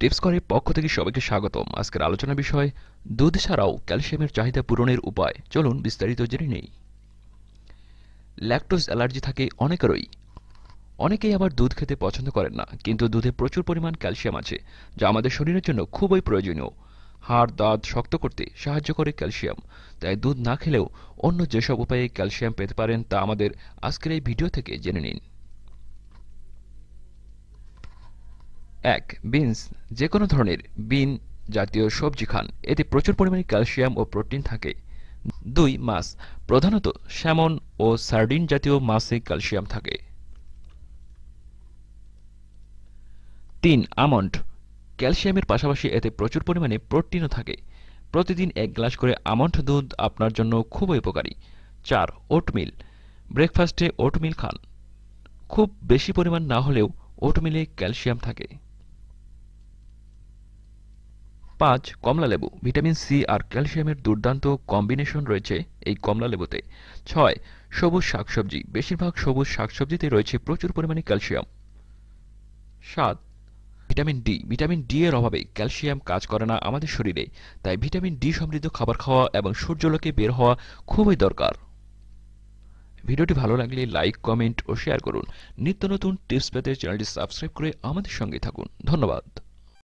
Tips করে পক্ষ থেকে সবাইকে স্বাগতম। আজকের আলোচনা বিষয় দুধ ছাড়াও ক্যালসিয়ামের চাহিদা পূরণের উপায়। চলুন বিস্তারিত জেনে নেই। ল্যাকটোজ অ্যালার্জি থাকে অনেকেরই। অনেকেই আবার দুধ খেতে পছন্দ করেন না, কিন্তু দুধে প্রচুর পরিমাণ ক্যালসিয়াম আছে, যা আমাদের শরীরের জন্য খুবই প্রয়োজনীয়। হাড়, দাঁত শক্ত করতে সাহায্য করে ক্যালসিয়াম, তাই দুধ না খেলেও অন্য যেসব উপায়ে ক্যালসিয়াম পেতে পারেন তা আমাদের আজকের এই ভিডিও থেকে জেনে নিন। এক, বিনস যে কোনো ধরনের বিন জাতীয় সবজি খান। এতে প্রচুর পরিমাণে ক্যালসিয়াম ও প্রোটিন থাকে। দুই, মাছ, প্রধানত স্যামন ও সার্ডিন জাতীয় মাছে ক্যালসিয়াম থাকে। তিন, আমন্ড, ক্যালসিয়ামের পাশাপাশি এতে প্রচুর পরিমাণে প্রোটিনও থাকে। প্রতিদিন এক গ্লাস করে আমন্ড দুধ আপনার জন্য খুবই উপকারী। চার, ওটমিল, ব্রেকফাস্টে ওটমিল খান। খুব বেশি পরিমাণ না হলেও ওটমিলে ক্যালসিয়াম থাকে। পাঁচ কমলালেবু ভিটামিন সি আর ক্যালসিয়ামের দুর্দান্ত কম্বিনেশন রয়েছে এই কমলালেবুতে ছয়, সবুজ শাকসবজি, বেশিরভাগ সবুজ শাকসবজিতে রয়েছে প্রচুর পরিমাণে ক্যালসিয়াম। সাত, ভিটামিন ডি ভিটামিন ডি এর অভাবে ক্যালসিয়াম কাজ করে না আমাদের শরীরে, তাই ভিটামিন ডি সমৃদ্ধ খাবার খাওয়া এবং সূর্যলোকে বের হওয়া খুবই দরকার। ভিডিওটি ভালো লাগলে লাইক, কমেন্ট ও শেয়ার করুন। নিত্য নতুন টিপস পেতে চ্যানেলটি সাবস্ক্রাইব করে আমাদের সঙ্গে থাকুন। ধন্যবাদ।